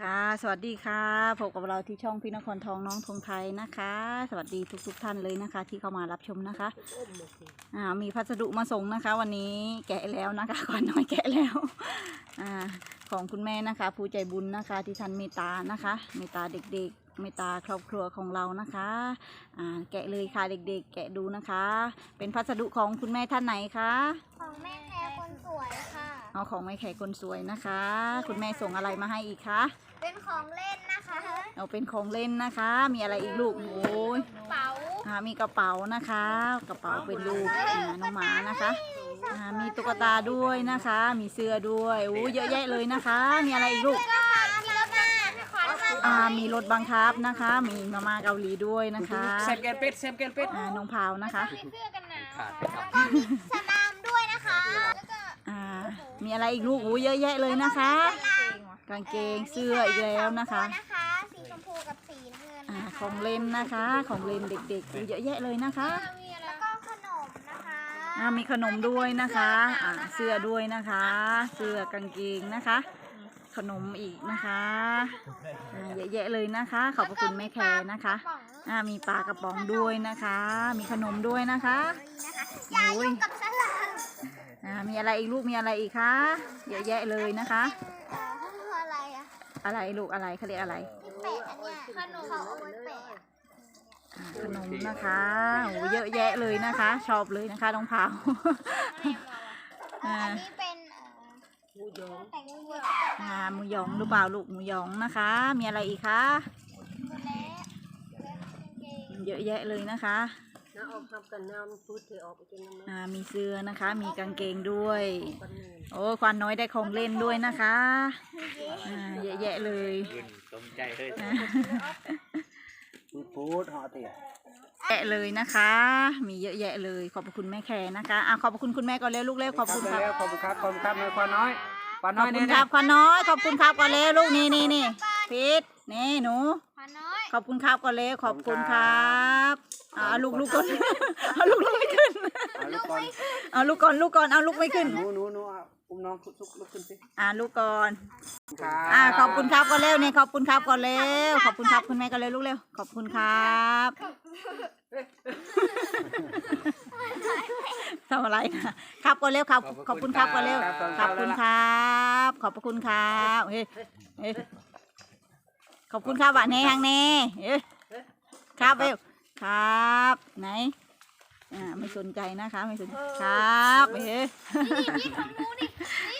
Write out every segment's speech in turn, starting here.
ค่ะ สวัสดีค่ะ พบกับเราที่ช่องพี่นครทองน้องทงไทยนะคะ สวัสดีทุกๆทท่านเลยนะคะ ที่เข้ามารับชมนะคะ อ่า มีพัสดุมาส่งนะคะ วันนี้แกะแล้วนะคะก่อนน้อยแกะแล้ว อ่า ของคุณแม่นะคะ ผู้ใจบุญนะคะ ที่ท่านเมตตานะคะ เมตตาเด็กๆ เมตตาครอบครัวของเรานะคะ อ่า แกะเลยค่ะเด็กๆ แกะดูนะคะ เป็นพัสดุของคุณแม่ท่านไหนคะ ของแม่แพรคนสวย เอาของแม่แขกคนสวยนะคะ คุณแม่ส่งอะไรมาให้อีกคะเป็นของเล่นนะคะเอาเป็นของเล่นนะคะ มีอะไรอีกลูกโอ้ยเป๋าอ่ามีกระเป๋านะคะ กระเป๋าเป็นรูปอ่าน้องหมานะคะอ่ามีตุ๊กตาด้วยนะคะ มีเสื้อด้วยโอ้เยอะแยะเลยนะคะ มีอะไรอีกลูกก็มีรถมาขอรถมาอ่ามีรถบังคับนะคะ มีมาม่าเกาหลีด้วยนะคะเซมเกนเป็ดเซมเกนเป็ดอ่าน้องพาวนะคะมีเสื้อกันหนาวขาดแล้วก็มีสนามด้วยนะคะแล้วก็อ่า มีอะไรอีกลูกโอ้เยอะแยะเลยนะคะ กางเกงเสื้ออีกแล้วนะคะสองตัวนะคะ สีชมพูกับสีน้ำเงินอ่านะคะของเล่นนะคะ ของเล่นเด็กๆโอ้เยอะแยะเลยนะคะแล้วก็ขนมนะคะอ่ามีขนมด้วยนะคะอ่าเสื้อด้วยนะคะ เสื้อกางเกงนะคะ ขนมอีกนะคะอ่าเยอะแยะเลยนะคะ ขอบพระคุณแม่แคร์นะคะอ่ามีปลากระป๋องด้วยนะคะ มีขนมด้วยนะคะยายอยู่กับสลาม อ่ามีอะไรอีกลูกมีอะไรอีกคะเยอะแยะเลยนะคะเอ่อเขาเรียกว่าอะไรอะอะไรลูกอะไรเขาเรียกอะไรที่แปะอันเนี้ยขนมเขาเอาไว้แปะอะอ่าขนมนะคะโอ้เยอะแยะเลยนะคะ ชอบเลยนะคะน้องพาวเอ่ออ่าอันนี้เป็นเอ่อแต่งมืออ่าหมูหยองหรือเปล่าลูกหมูหยองนะคะ มีอะไรอีกคะตัวเล็กและกางเกงเยอะแยะเลยนะคะ น้าออกทำกันน้ำพูดเธอออกไปกินน้ำอ่ามีเสื้อนะคะ มีกางเกงด้วย กันเนินโอ้ควันน้อยได้ของเล่นด้วยนะคะอ่าเยอะแยะเลยยืนสมใจเลยพูดพูดห่อเตียแยะเลยนะคะ มีเยอะแยะเลย ขอบพระคุณแม่แคร์นะคะอ่าขอบพระคุณคุณแม่ก่อนเร็วลูกเร็วขอบคุณครับ ขอบคุณครับขอบคุณครับน้อยควาน้อยควาขน้ออบยคุเนี่ยณครับควันน้อยขอบคุณครับก่อนเร็วลูกนี่นี่นี่พีท นี่หนูพาน้อยขอบคุณครับก่อนเร็วขอบคุณครับอ่าเอาลูกลูกก่อน เอาลูกลูกไม่ขึ้น เอาลูกก่อนเอาลูกก่อนลูกก่อนเอาลูกไม่ขึ้น หนูหนูหนูเอาอุ้มน้องลุกลุกขึ้นสิอ่าลูกก่อนครับอ่าขอบคุณครับก่อนเร็วนี่ขอบคุณครับก่อนเร็วขอบคุณครับคุณแม่ก่อนเร็วลูกเร็วขอบคุณครับทำอะไรนะครับก่อนเร็วครับขอบคุณครับก่อนเร็วขอบคุณครับ ขอบพระคุณครับเฮ้ยเฮ้ย ขอบคุณครับหวานแน่ฮังแน่เอ้ยครับเร็วครับ ไหน อ่าไม่สนใจนะคะไม่สนครับเฮ้ย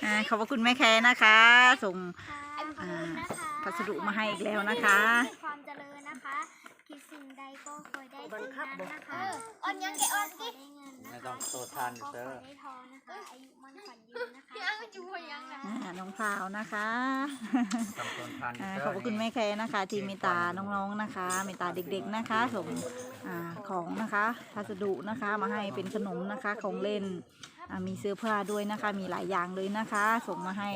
อ่าขอบพระคุณแม่แคร์นะคะ ส่งอ่าพัสดุมาให้อีกแล้วนะคะ ความเจริญนะคะคิดสิ่งใดก็คอยได้สิ่งนั้นนะคะออนยังแกออนกี่ได้เงินนะคะไม่ต้องโตทันก็เซอขอร์ได้ทองนะคะอายุมั่นขวัญยืนนะคะ ยังอยู่ยังนะอ่าน้องพราวนะคะต้องโตทันอ่าขอบพระคุณแม่แคร์นะคะ ที่เมตตาน้องๆนะคะเมตตาเด็ก ๆนะคะส่งอ่าของนะคะพัสดุนะคะมาให้เป็นขนมนะคะของเล่นอ่ามีเสื้อผ้าด้วยนะคะ มีหลายอย่างเลยนะคะ ส่งมาให้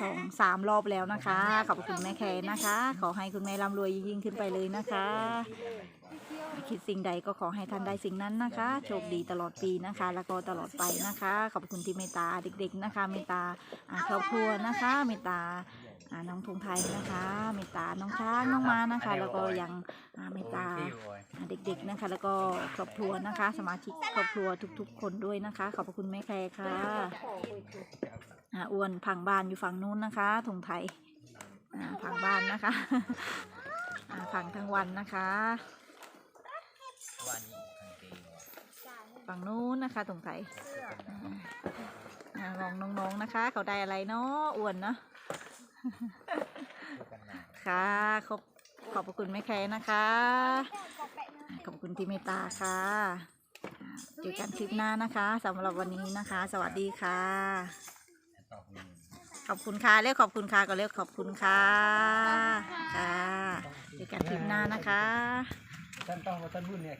สองสามรอบแล้วนะคะ ขอบพระคุณแม่แคร์นะคะ ขอให้คุณแม่ร่ำรวยยิ่งขึ้นไปเลยนะคะ คิดสิ่งใดก็ขอให้ท่านได้สิ่งนั้นนะคะ โชคดีตลอดปีนะคะ แล้วก็ตลอดไปนะคะ ขอบคุณที่เมตตาเด็กๆนะคะ เมตตาครอบครัวนะคะ เมตตาน้องธงไทยนะคะเมตตาน้องช้างน้องม้านะคะ แล้วก็ยังเมตตาเด็กๆนะคะ แล้วก็ครอบครัวนะคะ สมาชิกครอบครัวทุก ๆ คนด้วยนะคะ ขอบพระคุณแม่แคร์ค่ะอ้วนพังบ้านอยู่ฝั่งนู้นนะคะธงไทยพังบ้านนะคะพังทั้งวันนะคะ ฝั่งนู้นนะคะตรงไทยอ่าลองน้องๆนะคะ เขาได้อะไรเนาะอ้วนเนาะค่ะขอบขอบพระคุณแม่แคร์นะคะอ่าขอบคุณที่เมตตาค่ะอ่าเจอกันคลิปหน้านะคะสำหรับวันนี้นะคะ สวัสดีค่ะ ขอบคุณค่ะเรียกขอบคุณค่ะก็เรียกขอบคุณค่ะค่ะเจอกันคลิปหน้านะคะท่านต้องมาท่านบุญเนี่ย